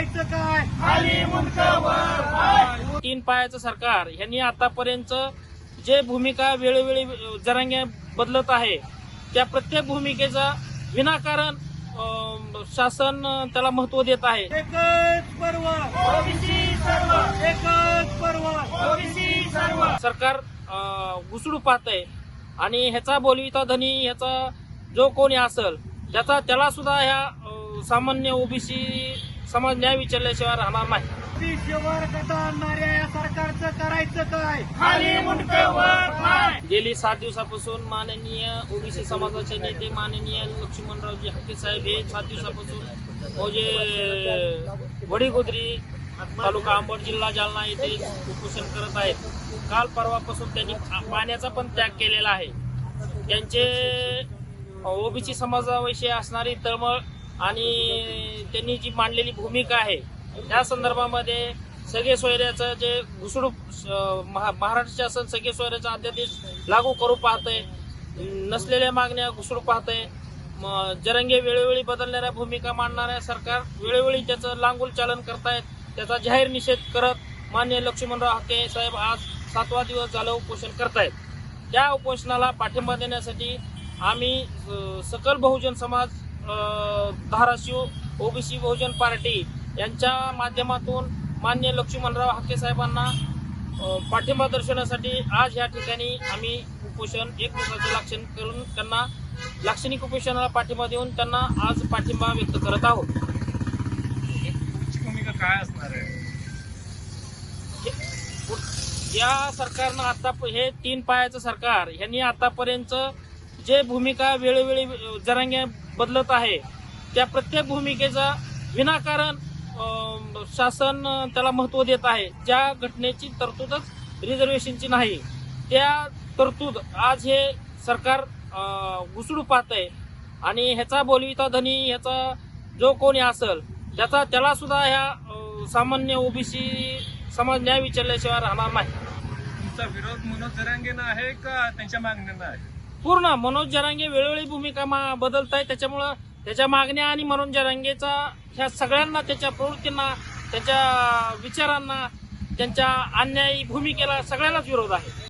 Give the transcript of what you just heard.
करायचं काय? तीन पायाचं सरकार यांनी आतापर्यंत जे भूमिका वेळोवेळी जरांगे बदलत आहे त्या प्रत्येक भूमिकेचा विनाकारण शासन त्याला महत्त्व देत आहे. एकच पर्व. एकच पर्व. सरकार घुसडू पाहत आहे आणि ह्याचा बोलविता धनी ह्याचा जो कोणी असल त्याचा त्याला सुद्धा ह्या सामान्य ओबीसी समाज न्याय विचारल्याशिवाय राहणार नाही. सरकारचं करायचं काय? गेली सात दिवसापासून माननीय ओबीसी समाजाचे नेते माननीय लक्ष्मणरावजी हक्के साहेब हे सात दिवसापासून म्हणजे वडीगोद्री तालुका अंबड जिल्हा जालना येथे उपोषण करत आहेत. काल परवापासून त्यांनी पाण्याचा पण त्याग केलेला आहे. त्यांचे ओबीसी समाजाविषयी असणारी तळमळ आणि त्यांनी जी मांडलेली भूमिका आहे त्या संदर्भामध्ये सगळे सोयऱ्याचं जे घुसडूप महा- महाराष्ट्र शासन सगळे सोयऱ्याचा अध्यादेश लागू करू पाहतंय नसलेल्या मागण्या घुसडू पाहतंय. जरंगे वेळोवेळी बदलणाऱ्या भूमिका मांडणाऱ्या सरकार वेळोवेळी त्याचं लांगूल चालन करतायत त्याचा जाहीर निषेध करत मान्य लक्ष्मणराव हाके साहेब आज सातवा दिवस झालं उपोषण करतायत. त्या उपोषणाला पाठिंबा देण्यासाठी आम्ही सकल बहुजन समाज धाराशिव ओबीसी बहुजन पार्टी यांच्या माध्यमातून मान्य लक्ष्मणराव हाके साहेबांना पाठिंबा दर्शवण्यासाठी आज या ठिकाणी आम्ही उपोषण एक दिवसाचे लाक्षण करून त्यांना लाक्षणिक उपोषणाला पाठिंबा देऊन त्यांना आज पाठिंबा व्यक्त करत आहोत. भूमिका काय असणार आहे? या सरकारनं आता हे तीन पायाचं सरकार यांनी आतापर्यंत जे भूमिका वेळोवेळी जरांगे बदलत आहे. त्या प्रत्येक भूमिकेचा विनाकारण शासन त्याला महत्त्व देत आहे. ज्या घटनेची तरतूदच रिझर्वेशनची नाही त्या तरतूद आज हे सरकार अं, घुसडू पाहत आहे. आणि ह्याचा बोलविता धनी ह्याचा जो कोणी असल त्याचा त्याला सुद्धा ह्या सामान्य ओबीसी समाज न्याय विचारल्याशिवाय राहणार नाही. तुमचा विरोध मनोज जरांगेनं आहे का त्यांच्या मागण्यांना आहे? पूर्ण मनोज जरांगे वेळोवेळी भूमिका मा बदलत आहे त्याच्यामुळं त्याच्या मागण्या आणि मनोज जरांगेचा ह्या सगळ्यांना त्याच्या प्रवृत्तींना त्याच्या विचारांना त्यांच्या अन्यायी भूमिकेला सगळ्यांनाच विरोध आहे.